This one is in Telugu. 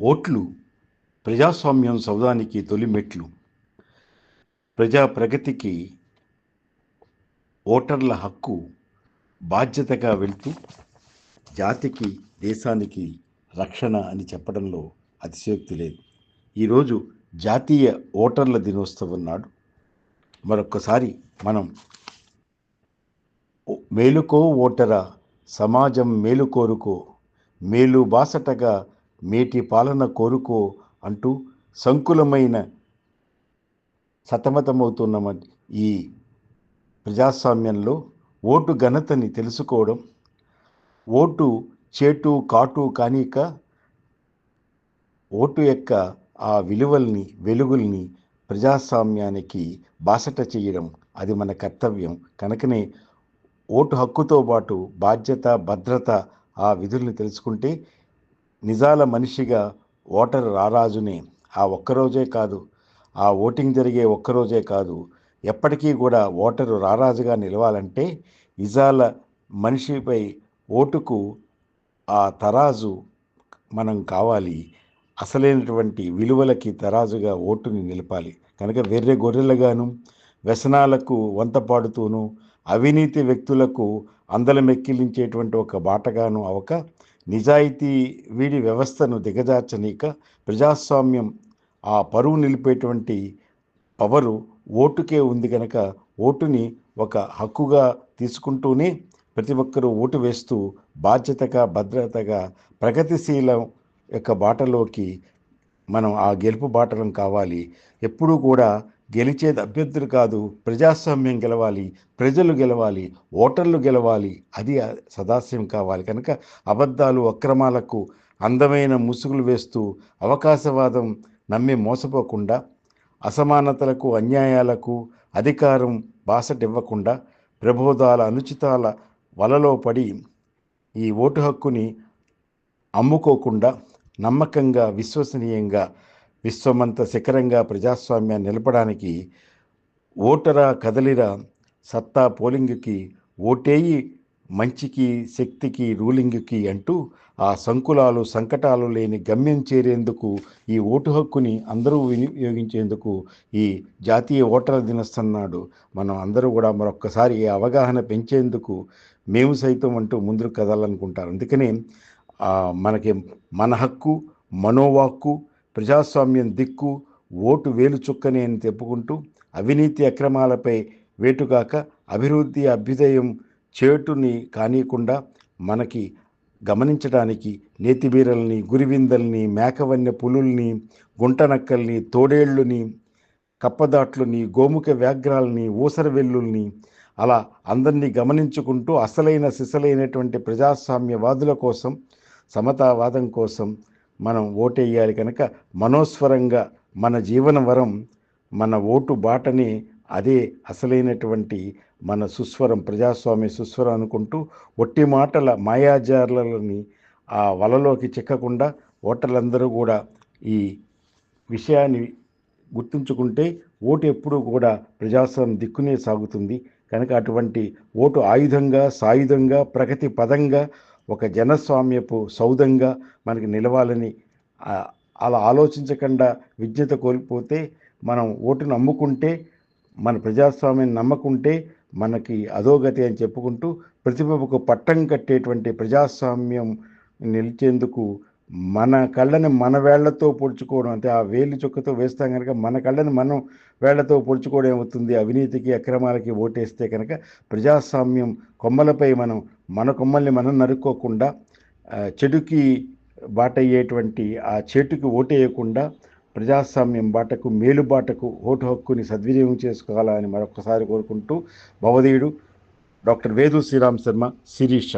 ఓట్లు ప్రజాస్వామ్యం సౌదానికి తొలి మెట్లు. ప్రజా ప్రగతికి ఓటర్ల హక్కు బాధ్యతగా వెళ్తూ జాతికి దేశానికి రక్షణ అని చెప్పడంలో అతిశయోక్తి లేదు. ఈరోజు జాతీయ ఓటర్ల దినోత్సవం నాడు మరొక్కసారి మనం మేలుకో ఓటరా సమాజం మేలు కోరుకో మేలు బాసటగా మేటి పాలన కోరుకో అంటూ సంకులమైన సతమతమవుతున్న ఈ ప్రజాస్వామ్యంలో ఓటు ఘనతని తెలుసుకోవడం ఓటు చేటు కాటు కానీక ఓటు యొక్క ఆ విలువల్ని వెలుగుల్ని ప్రజాస్వామ్యానికి బాసట చేయడం అది మన కర్తవ్యం. కనుకనే ఓటు హక్కుతో పాటు బాధ్యత భద్రత ఆ విధుల్ని తెలుసుకుంటే నిజాల మనిషిగా ఓటర్ రారాజుని. ఆ ఒక్కరోజే కాదు ఆ ఓటింగ్ జరిగే ఒక్కరోజే కాదు ఎప్పటికీ కూడా ఓటరు రారాజుగా నిలవాలంటే నిజాల మనిషిపై ఓటుకు ఆ తరాజు మనం కావాలి. అసలైనటువంటి విలువలకి తరాజుగా ఓటుని నిలపాలి. కనుక వెర్రె గొర్రెలుగాను వ్యసనాలకు వంత పాడుతూను అవినీతి వ్యక్తులకు అందలమెక్కిలించేటువంటి ఒక బాటగాను అవక నిజాయితీ వీడి వ్యవస్థను దిగజార్చనీక ప్రజాస్వామ్యం ఆ పరువు నిలిపేటువంటి పవరు ఓటుకే ఉంది కనుక ఓటుని ఒక హక్కుగా తీసుకుంటూనే ప్రతి ఒక్కరూ ఓటు వేస్తూ బాధ్యతగా భద్రతగా ప్రగతిశీలం యొక్క బాటలోకి మనం ఆ గెలుపు బాటలం కావాలి. ఎప్పుడూ కూడా గెలిచేది అభ్యర్థులు కాదు ప్రజాస్వామ్యం గెలవాలి ప్రజలు గెలవాలి ఓటర్లు గెలవాలి అది సదాస్యం కావాలి. కనుక అబద్ధాలు అక్రమాలకు అందమైన ముసుగులు వేస్తూ అవకాశవాదం నమ్మి మోసపోకుండా అసమానతలకు అన్యాయాలకు అధికారం బాసటివ్వకుండా ప్రబోధాల అనుచితాల వలలో పడి ఈ ఓటు హక్కుని అమ్ముకోకుండా నమ్మకంగా విశ్వసనీయంగా విశ్వమంత శిఖరంగా ప్రజాస్వామ్యాన్ని నిలపడానికి ఓటరా కదలిరా సత్తా పోలింగ్కి ఓటేయి మంచికి శక్తికి రూలింగ్కి అంటూ ఆ సంకులాలు సంకటాలు లేని గమ్యం చేరేందుకు ఈ ఓటు హక్కుని అందరూ వినియోగించేందుకు ఈ జాతీయ ఓటర్ల దినోత్సవం నాడు మనం అందరూ కూడా మరొక్కసారి ఈ అవగాహన పెంచేందుకు మేము సైతం అంటూ ముందుకు కదాలనుకుంటారు అందుకనే మనకి మన హక్కు మనోవాక్కు ప్రజాస్వామ్యం దిక్కు ఓటు వేలు చుక్కని అని చెప్పుకుంటూ అవినీతి అక్రమాలపై వేటుగాక అభివృద్ధి అభ్యుదయం చేటుని కానీయకుండా మనకి గమనించడానికి నేతిబీరల్ని గురివిందల్ని మేకవన్య పులుల్ని గుంటనక్కల్ని తోడేళ్ళుని కప్పదాట్లుని గోముఖ వ్యాఘ్రాలని ఊసర వెల్లుల్ని అలా అందరినీ గమనించుకుంటూ అసలైన సిసలైనటువంటి ప్రజాస్వామ్యవాదుల కోసం సమతావాదం కోసం మనం ఓటేయాలి కనుక మనోస్వరంగా మన జీవన వరం మన ఓటు బాటని అదే అసలైనటువంటి మన సుస్వరం ప్రజాస్వామ్య సుస్వరం అనుకుంటూ ఒట్టి మాటల మాయాజార్లని ఆ వలలోకి చిక్కకుండా ఓటర్లందరూ కూడా ఈ విషయాన్ని గుర్తుంచుకుంటే ఓటు ఎప్పుడూ కూడా ప్రజాస్వామ్యం దిక్కునే సాగుతుంది. కనుక అటువంటి ఓటు ఆయుధంగా సాయుధంగా ప్రగతి పదంగా ఒక జనస్వామ్యపు సౌధంగా మనకి నిలవాలని అలా ఆలోచించకుండా విజ్ఞత కోల్పోతే మనం ఓటును అమ్ముకుంటే మన ప్రజాస్వామ్యాన్ని నమ్మకుంటే మనకి అధోగతి అని చెప్పుకుంటూ ప్రతిభకు పట్టం కట్టేటువంటి ప్రజాస్వామ్యం నిలిచేందుకు మన కళ్ళని మన వేళ్ళతో పొడుచుకోవడం అంటే ఆ వేలు చుక్కతో వేస్తాం కనుక మన కళ్ళని మనం వేళ్ళతో పొడుచుకోవడం ఏమవుతుంది? అవినీతికి అక్రమాలకి ఓటేస్తే కనుక ప్రజాస్వామ్యం కొమ్మలపై మనం మన కొమ్మల్ని మనం నరుక్కోకుండా చెడుకి బాటయ్యేటువంటి ఆ చెట్టుకి ఓటేయకుండా ప్రజాస్వామ్యం బాటకు మేలు బాటకు ఓటు హక్కుని సద్వినియోగం చేసుకోవాలని మరొకసారి కోరుకుంటూ భవధీయుడు డాక్టర్ వేదు శ్రీరామ్ శర్మ శిరీష.